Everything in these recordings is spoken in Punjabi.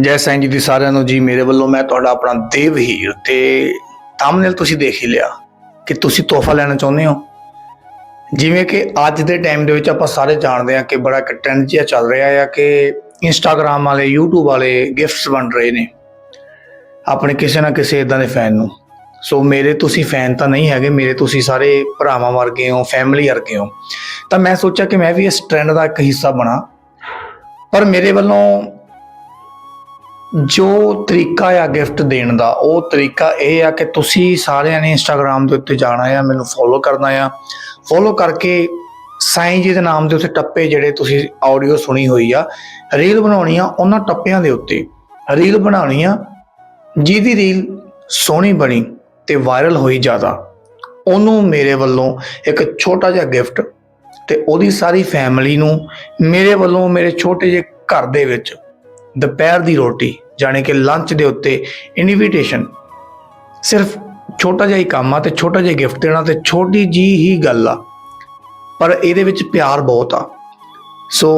ਜੈ ਸਾਈਂ ਜੀ ਦੀ ਸਾਰਿਆਂ ਨੂੰ ਜੀ ਮੇਰੇ ਵੱਲੋਂ ਮੈਂ ਤੁਹਾਡਾ ਆਪਣਾ ਦੇਵ ਹੀਰ ਤੇ ਥੰਬਨੇਲ ਤੁਸੀਂ ਦੇਖ ਹੀ ਲਿਆ ਕਿ ਤੁਸੀਂ ਤੋਹਫਾ ਲੈਣਾ ਚਾਹੁੰਦੇ ਹੋ। ਜਿਵੇਂ ਕਿ ਅੱਜ ਦੇ ਟਾਈਮ ਦੇ ਵਿੱਚ ਆਪਾਂ ਸਾਰੇ ਜਾਣਦੇ ਹਾਂ ਕਿ ਬੜਾ ਇੱਕ ਟ੍ਰੈਂਡ ਜਿਹਾ ਚੱਲ ਰਿਹਾ ਹੈ ਕਿ ਇੰਸਟਾਗ੍ਰam ਵਾਲੇ, YouTube ਵਾਲੇ ਗਿਫਟਸ ਵੰਡ ਰਹੇ ਨੇ ਆਪਣੇ ਕਿਸੇ ਨਾ ਕਿਸੇ ਇਦਾਂ ਦੇ ਫੈਨ ਨੂੰ। ਸੋ ਮੇਰੇ ਤੁਸੀਂ ਫੈਨ ਤਾਂ ਨਹੀਂ ਹੈਗੇ, ਮੇਰੇ ਤੁਸੀਂ ਸਾਰੇ ਭਰਾਵਾਂ ਵਰਗੇ ਹੋ ਫੈਮਿਲੀ ਵਰਗੇ ਹੋ। ਤਾਂ ਮੈਂ ਸੋਚਿਆ ਕਿ ਮੈਂ ਵੀ ਇਸ ਟ੍ਰੈਂਡ ਦਾ ਇੱਕ ਹਿੱਸਾ ਬਣਾ। ਪਰ ਮੇਰੇ ਵੱਲੋਂ ਜੋ ਤਰੀਕਾ ਆ ਗਿਫਟ ਦੇਣ ਦਾ, ਉਹ ਤਰੀਕਾ ਇਹ ਆ ਕਿ ਤੁਸੀਂ ਸਾਰਿਆਂ ਨੇ ਇੰਸਟਾਗ੍ਰam ਦੇ ਉੱਤੇ ਜਾਣਾ ਆ, ਮੈਨੂੰ ਫੋਲੋ ਕਰਨਾ ਆ। ਫੋਲੋ ਕਰਕੇ ਸਾਈਂ ਜੀ ਦੇ ਨਾਮ ਦੇ ਉੱਤੇ ਟੱਪੇ ਜਿਹੜੇ ਤੁਸੀਂ ਆਡੀਓ ਸੁਣੀ ਹੋਈ ਆ ਰੀਲ ਬਣਾਉਣੀ ਆ ਉਹਨਾਂ ਟੱਪਿਆਂ ਦੇ ਉੱਤੇ। ਰੀਲ ਬਣਾਉਣੀ ਆ, ਜਿਹਦੀ ਰੀਲ ਸੋਹਣੀ ਬਣੀ ਤੇ ਵਾਇਰਲ ਹੋਈ ਜ਼ਿਆਦਾ, ਉਹਨੂੰ ਮੇਰੇ ਵੱਲੋਂ ਇੱਕ ਛੋਟਾ ਜਿਹਾ ਗਿਫਟ ਤੇ ਉਹਦੀ ਸਾਰੀ ਫੈਮਿਲੀ ਨੂੰ ਮੇਰੇ ਵੱਲੋਂ, ਮੇਰੇ ਛੋਟੇ ਜਿਹੇ ਘਰ ਦੇ ਵਿੱਚ ਦੁਪਹਿਰ ਦੀ ਰੋਟੀ, ਜਾਣੀ ਕਿ ਲੰਚ ਦੇ ਉੱਤੇ ਇਨਵੀਟੇਸ਼ਨ ਸਿਰਫ ਛੋਟਾ ਜਿਹਾ ਹੀ ਕੰਮ ਆ ਤੇ ਛੋਟਾ ਜਿਹਾ ਗਿਫਟ ਦੇਣਾ ਤੇ ਛੋਟੀ ਜੀ ਹੀ ਗੱਲ ਆ। ਪਰ ਇਹਦੇ ਵਿੱਚ ਪਿਆਰ ਬਹੁਤ ਆ। ਸੋ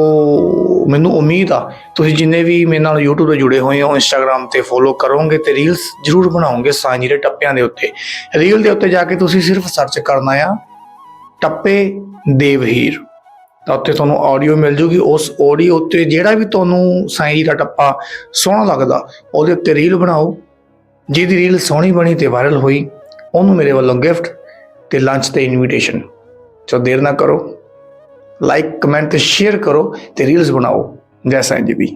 ਮੈਨੂੰ ਉਮੀਦ ਆ, ਤੁਸੀਂ ਜਿੰਨੇ ਵੀ ਮੇਰੇ ਨਾਲ YouTube ਤੇ ਜੁੜੇ ਹੋਏ ਹੋ, Instagram ਤੇ ਫੋਲੋ ਕਰੋਗੇ ਤੇ ਰੀਲਸ ਜ਼ਰੂਰ ਬਣਾਓਗੇ ਸਾਂਝੀ ਦੇ ਟੱਪਿਆਂ ਦੇ ਉੱਤੇ। ਰੀਲ ਦੇ ਉੱਤੇ ਜਾ ਕੇ ਤੁਸੀਂ ਸਿਰਫ ਸਰਚ ਕਰਨਾ ਆ, ਟੱਪੇ ਦੇਵਹੀਰ। ਤਾਂ ਉੱਥੇ ਤੁਹਾਨੂੰ ਆਡੀਓ ਮਿਲ ਜੂਗੀ। ਉਸ ਆਡੀਓ ਉੱਤੇ ਜਿਹੜਾ ਵੀ ਤੁਹਾਨੂੰ ਸਾਈਂ ਜੀ ਦਾ ਟੱਪਾ ਸੋਹਣਾ ਲੱਗਦਾ, ਉਹਦੇ ਉੱਤੇ ਰੀਲ ਬਣਾਓ। ਜਿਹਦੀ ਰੀਲ ਸੋਹਣੀ ਬਣੀ ਤੇ ਵਾਇਰਲ ਹੋਈ, ਉਹਨੂੰ ਮੇਰੇ ਵੱਲੋਂ ਗਿਫਟ ਤੇ ਲੰਚ ਤੇ ਇਨਵੀਟੇਸ਼ਨ ਸੋ ਦੇਰ ਨਾ ਕਰੋ। ਲਾਈਕ ਕਮੈਂਟ ਤੇ ਸ਼ੇਅਰ ਕਰੋ ਤੇ ਰੀਲਸ ਬਣਾਓ। ਜੈ ਸਾਈਂ ਜੀ ਵੀ